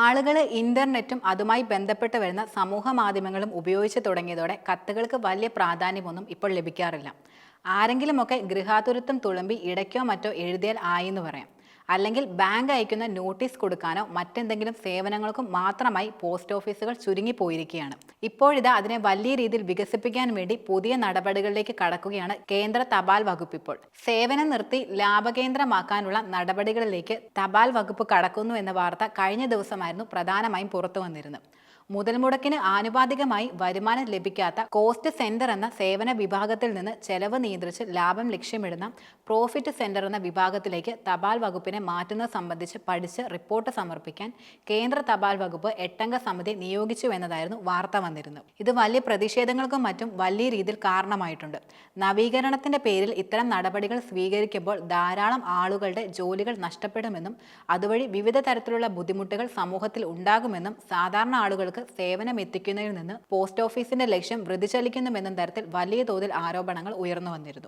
ആളുകൾ ഇന്റർനെറ്റും അതുമായി ബന്ധപ്പെട്ട് വരുന്ന സമൂഹ മാധ്യമങ്ങളും ഉപയോഗിച്ച് തുടങ്ങിയതോടെ കത്തുകൾക്ക് വലിയ പ്രാധാന്യമൊന്നും ഇപ്പോൾ ലഭിക്കാറില്ല. ആരെങ്കിലുമൊക്കെ ഗൃഹാതുരത്വം തുളുമ്പി ഇടയ്ക്കോ മറ്റോ എഴുതിയാൽ ആയി എന്ന് പറയാം. അല്ലെങ്കിൽ ബാങ്ക് അയക്കുന്ന നോട്ടീസ് കൊടുക്കാനോ മറ്റെന്തെങ്കിലും സേവനങ്ങൾക്കും മാത്രമായി പോസ്റ്റ് ഓഫീസുകൾ ചുരുങ്ങിപ്പോയിരിക്കുകയാണ്. ഇപ്പോഴിതാ അതിനെ വലിയ രീതിയിൽ വികസിപ്പിക്കാൻ വേണ്ടി പുതിയ നടപടികളിലേക്ക് കടക്കുകയാണ് കേന്ദ്ര തപാൽ വകുപ്പ് ഇപ്പോൾ. സേവനം നിർത്തി ലാഭകേന്ദ്രമാക്കാനുള്ള നടപടികളിലേക്ക് തപാൽ വകുപ്പ് കടക്കുന്നു എന്ന വാർത്ത കഴിഞ്ഞ ദിവസമായിരുന്നു പ്രധാനമായും പുറത്തു വന്നിരുന്നത് മുതൽ മുടക്കിന് ആനുപാതികമായി വരുമാനം ലഭിക്കാത്ത കോസ്റ്റ് സെന്റർ എന്ന സേവന വിഭാഗത്തിൽ നിന്ന് ചെലവ് നിയന്ത്രിച്ച് ലാഭം ലക്ഷ്യമിടുന്ന പ്രോഫിറ്റ് സെന്റർ എന്ന വിഭാഗത്തിലേക്ക് തപാൽ വകുപ്പിനെ മാറ്റുന്നത് സംബന്ധിച്ച് പഠിച്ച് റിപ്പോർട്ട് സമർപ്പിക്കാൻ കേന്ദ്ര തപാൽ വകുപ്പ് എട്ടംഗ സമിതി നിയോഗിച്ചു എന്നതായിരുന്നു വാർത്ത വന്നിരുന്നത്. ഇത് വലിയ പ്രതിഷേധങ്ങൾക്കും മറ്റും വലിയ രീതിയിൽ കാരണമായിട്ടുണ്ട്. നവീകരണത്തിന്റെ പേരിൽ ഇത്തരം നടപടികൾ സ്വീകരിക്കുമ്പോൾ ധാരാളം ആളുകളുടെ ജോലികൾ നഷ്ടപ്പെടുമെന്നും അതുവഴി വിവിധ തരത്തിലുള്ള ബുദ്ധിമുട്ടുകൾ സമൂഹത്തിൽ ഉണ്ടാകുമെന്നും സാധാരണ ആളുകൾക്ക് സേവനം എത്തിക്കുന്നതിൽ നിന്ന് പോസ്റ്റ് ഓഫീസിന്റെ ലക്ഷ്യം വൃതിചലിക്കുന്നുവെന്ന തരത്തിൽ വലിയ തോതിൽ ആരോപണങ്ങൾ ഉയർന്നു വന്നിരുന്നു.